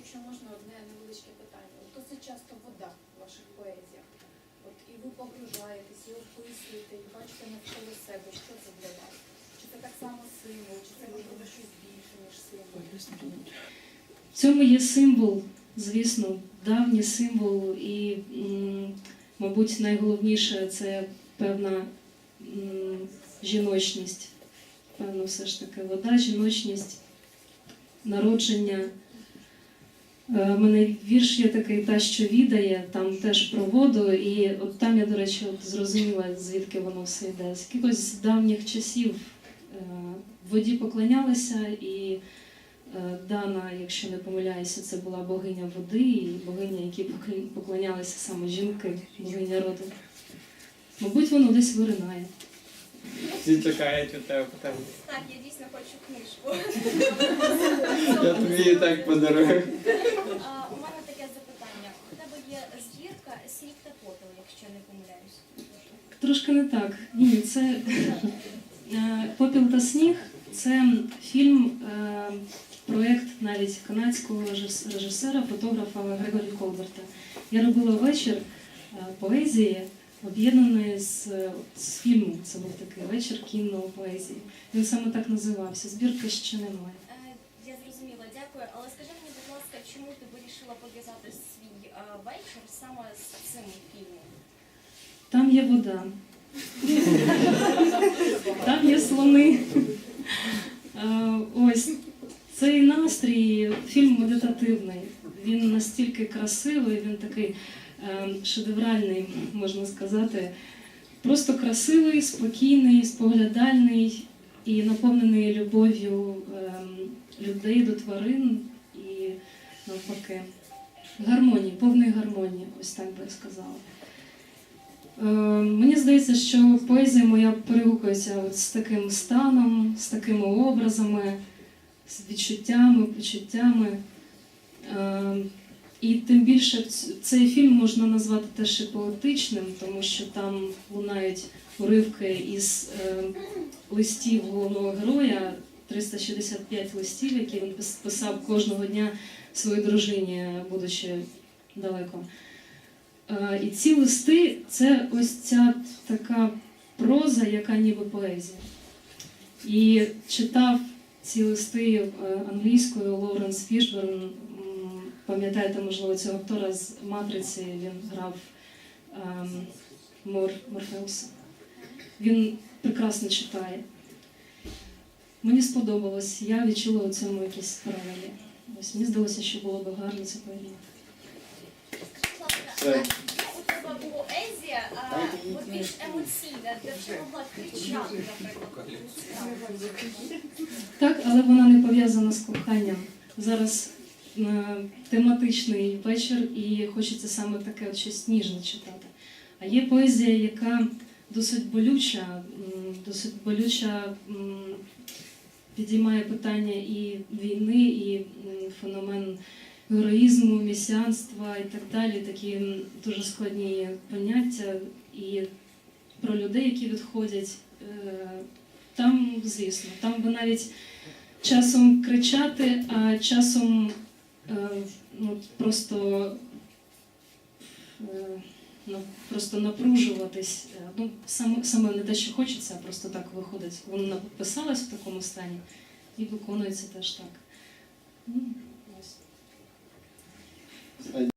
Якщо можна, одне невеличке питання. От Досить часто вода в ваших поезіях. От і ви погружаєтесь, і описуєте, і бачите навколо себе, що це для вас? Чи це так само символ, чи це можливо щось більше, ніж символ? В цьому є символ, звісно, давній символ, і, мабуть, найголовніше це певна жіночність. Певно, все ж таки вода, жіночність, народження. Е, У мене вірш є такий та, що відає, там теж про воду, і от там я, до речі, от зрозуміла, звідки воно все йде. З якихось давніх часів е, воді поклонялися і. Е, Дана, якщо не помиляюся, це була богиня води і богиня, поклі- поклонялися саме жінки, богиня роду. Мабуть, воно десь виринає. Всі чекають від тебе питання. Так, я дійсно хочу книжку. Я тобі так подарую. А, у мене таке запитання. У тебе є збірка сніг та попіл, якщо я не помиляюсь. Трошки не так. Ні, це е, Попіл та сніг це фільм, е, проєкт навіть канадського режисера, фотографа Грегорі Колберта. Я робила вечір е, поезії, об'єднаної з, з фільмом. Це був такий вечір кінної поезії. Він саме так називався. Збірки ще немає. Я зрозуміла, дякую. Але скажи мені, будь ласка, чому ти вирішила пов'язати свій вечір саме з цим фільмом? Там є вода. Там є слони. Е, Ось цей настрій, фільм медитативний. Він настільки красивий, він такий е, шедевральний, можна сказати. Просто красивий, спокійний, споглядальний і наповнений любов'ю е, людей до тварин і навпаки. Гармонії, повної гармонії, ось так би я сказала. Е, Мені здається, що поезія моя перегукується от з таким станом, з такими образами, з відчуттями, почуттями. Е, І тим більше цей фільм можна назвати теж і поетичним, тому що там лунають уривки із е, листів головного героя, 365 листів, які він писав кожного дня своїй дружині, будучи далеко. Е, І ці листи це ось ця така проза, яка ніби поезія. І читав ці листи е, англійською Лоуренс Фішберн. Пам'ятаєте, можливо, цього актора з матриці він грав ем, Мор, Морфеуса. Він прекрасно читає. Мені сподобалось, я відчула у цьому якісь паралелі. Ось мені здалося, що було б гарно це поєднати. Так, але вона не пов'язана з коханням. Зараз е, тематичний вечір, і хочеться саме таке от щось ніжне читати. А є поезія, яка досить болюча, досить болюча підіймає питання і війни, і феномен героїзму, місіанства і так далі. Такі дуже складні поняття. І про людей, які відходять. Е, Там, звісно, там би навіть часом кричати, а часом е, ну, просто, е, ну, просто напружуватись. Ну, саме, саме не те, що хочеться, а просто так виходить. Воно написалось в такому стані і виконується теж так. Ну, ось.